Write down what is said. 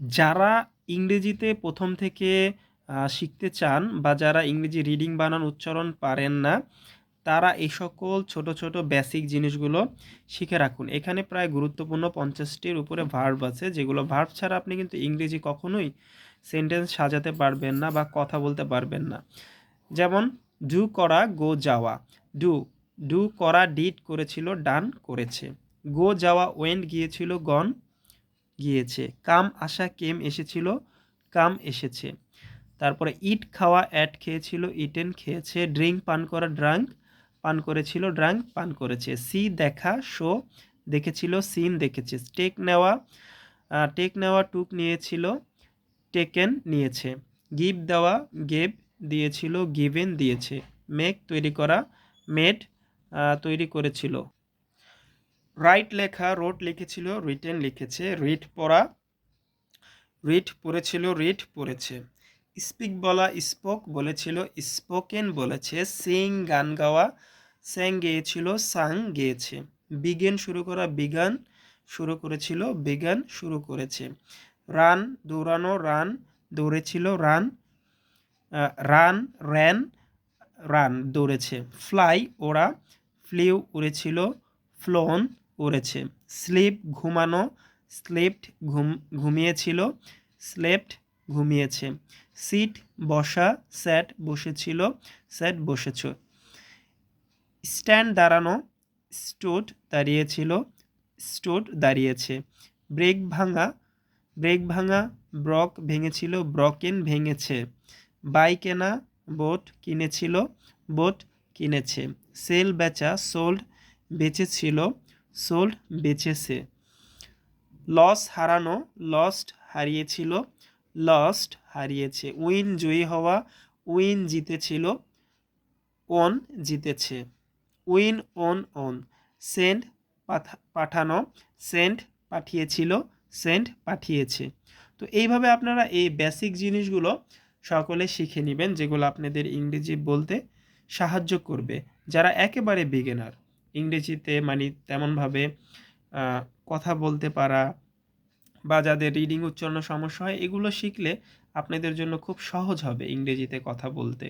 যারা ইংরেজিতে প্রথম থেকে শিখতে চান বা যারা ইংরেজি রিডিং বানান উচ্চারণ পারেন না, তারা এই সকল ছোট ছোট বেসিক জিনিসগুলো শিখে রাখুন। এখানে প্রায় গুরুত্বপূর্ণ পঞ্চাশটির উপরে ভার্ব আছে, যেগুলো ভার্ব ছাড়া আপনি কিন্তু ইংরেজি কখনোই সেন্টেন্স সাজাতে পারবেন না বা কথা বলতে পারবেন না। যেমন ডু করা গো যাওয়া। ডু ডু করা ডিড করেছিল ডান করেছে। গো যাওয়া ওয়েন্ট গিয়েছিল গন গিয়েছে। কাম আসা কেম এসেছিল? কাম এসেছে। তারপরে ইট খাওয়া অ্যাট খেয়েছিল, ইটেন খেয়েছে ড্রিঙ্ক পান করা ড্রাঙ্ক পান করেছিল, ড্রাঙ্ক পান করেছে। সি দেখা, শো দেখেছিল, সিন দেখেছে। টেক নেওয়া টেক নেওয়া টুক নিয়েছিল, টেকেন নিয়েছে। গিভ দেওয়া, গেভ দিয়েছিল, গিভেন দিয়েছে। মেক তৈরি করা, মেড তৈরি করেছিল। রাইট লেখা রোড লিখেছিল রিটেন লিখেছে রিড পড়া রিড পড়েছিল রিড পড়েছে। স্পিক বলা স্পোক বলেছিল স্পোকেন বলেছে সিং গান গাওয়া স্যাং গেয়েছিল সাং গেয়েছে। বিগেন শুরু করা বিগান শুরু করেছিল বিগান শুরু করেছে। রান দৌড়ানো রান দৌড়েছিল রান রান র্যান রান দৌড়েছে। ফ্লাই ওরা ফ্লিউ উড়েছিল ফ্লোন উড়েছে স্লিপ ঘুমানো, স্লিপড ঘুম, ঘুমিয়েছিল স্লেপ্ট ঘুমিয়েছে। সিট বসা, স্যাট বসেছিল, স্যাট বসেছ। স্ট্যান্ড দাঁড়ানো, স্টুড দাঁড়িয়েছিল স্টোট দাঁড়িয়েছে। ব্রেক ভাঙা ব্রেক ভাঙা, ব্রক ভেঙেছিল, ব্রকেন ভেঙেছে। বাই কেনা বোট কিনেছিল, বোট কিনেছে। সেল বেচা, সোল্ড বেচেছিল সোল্ড বেচেছে। লস হারানো, লস্ট হারিয়েছিল, লস্ট হারিয়েছে। উইন জয়ী হওয়া, উইন জিতেছিল, ওন জিতেছে। Win won won. সেন্ড পাঠানো সেন্ড পাঠিয়েছিল সেন্ড পাঠিয়েছে। তো এইভাবে আপনারা এই বেসিক জিনিসগুলো সকলে শিখে নেবেন, যেগুলো আপনাদের ইংরেজি বলতে সাহায্য করবে। যারা একেবারে বিগিনার ইংরেজিতে মানে তেমনভাবে কথা বলতে পারা বা যাদের রিডিং উচ্চারণ সমস্যা হয়, এগুলো শিখলে আপনাদের জন্য খুব সহজ হবে ইংরেজিতে কথা বলতে।